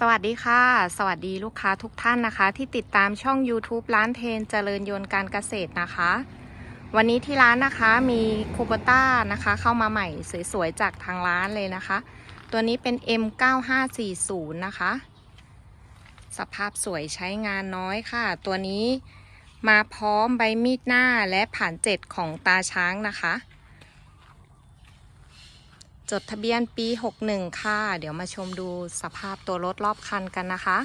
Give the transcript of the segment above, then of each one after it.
สวัสดีค่ะ สวัสดีลูกค้าทุกท่านนะคะ ที่ติดตามช่อง YouTube ร้านเทนเจริญยนต์การเกษตรนะคะ วันนี้ที่ร้านนะคะมีคูปต้านะคะ เข้ามาใหม่สวยๆ จากทางร้านเลยนะคะ ตัวนี้เป็น M9540 นะคะ สภาพสวยใช้งานน้อยค่ะ ตัวนี้มาพร้อมใบมีดหน้าและผ่านเจ็ดของตาช้างนะคะ จดทะเบียนปี 61 ค่ะ เดี๋ยวมาชมดูสภาพตัวรถรอบคันกันนะคะ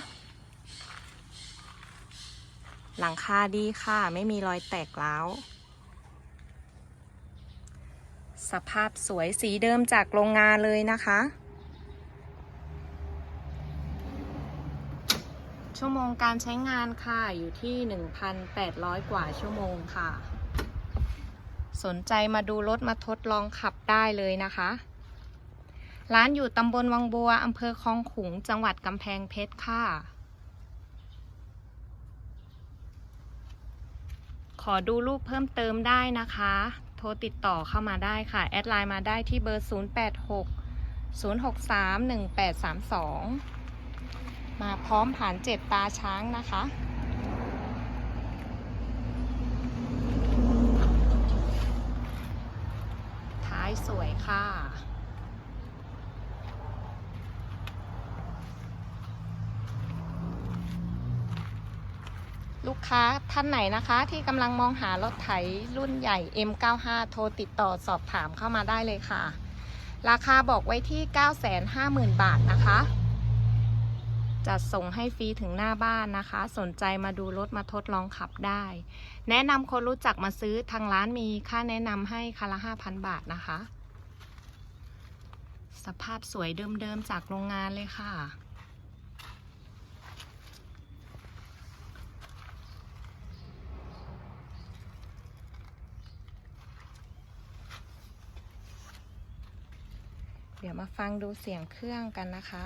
หลังคาดีค่ะ ไม่มีรอยแตกร้าวสภาพสวยสีเดิมจากโรงงานเลยนะคะ ชั่วโมงการใช้งานค่ะอยู่ที่ 1,800 กว่าชั่วโมงค่ะ สนใจมาดูรถมาทดลองขับได้เลยนะคะ ร้านอยู่ตำบลวังบัวอำเภอคลองขุง จังหวัดกำแพงเพชรค่ะ ขอดูรูปเพิ่มเติมได้นะคะ โทรติดต่อเข้ามาได้ค่ะ แอดไลน์มาได้ที่เบอร์ 086 063 1832 มาพร้อมผ่านเจ็ดตาช้างนะคะ ท้ายสวยค่ะ ลูกค้าท่านไหนนะคะ ที่กำลังมองหารถไถรุ่นใหญ่ M95 โทรติดต่อสอบถามเข้ามาได้เลยค่ะ ราคาบอกไว้ที่ 950,000 บาทนะคะ จัดส่งให้ฟรีถึงหน้าบ้านนะคะ สนใจมาดูรถมาทดลองขับได้ แนะนำคนรู้จักมาซื้อทางร้านมีค่าแนะนำให้คันละ 5,000 บาทนะคะ สภาพสวยเดิมๆจากโรงงานเลยค่ะ เดี๋ยวมาฟังดูเสียงเครื่องกันนะคะ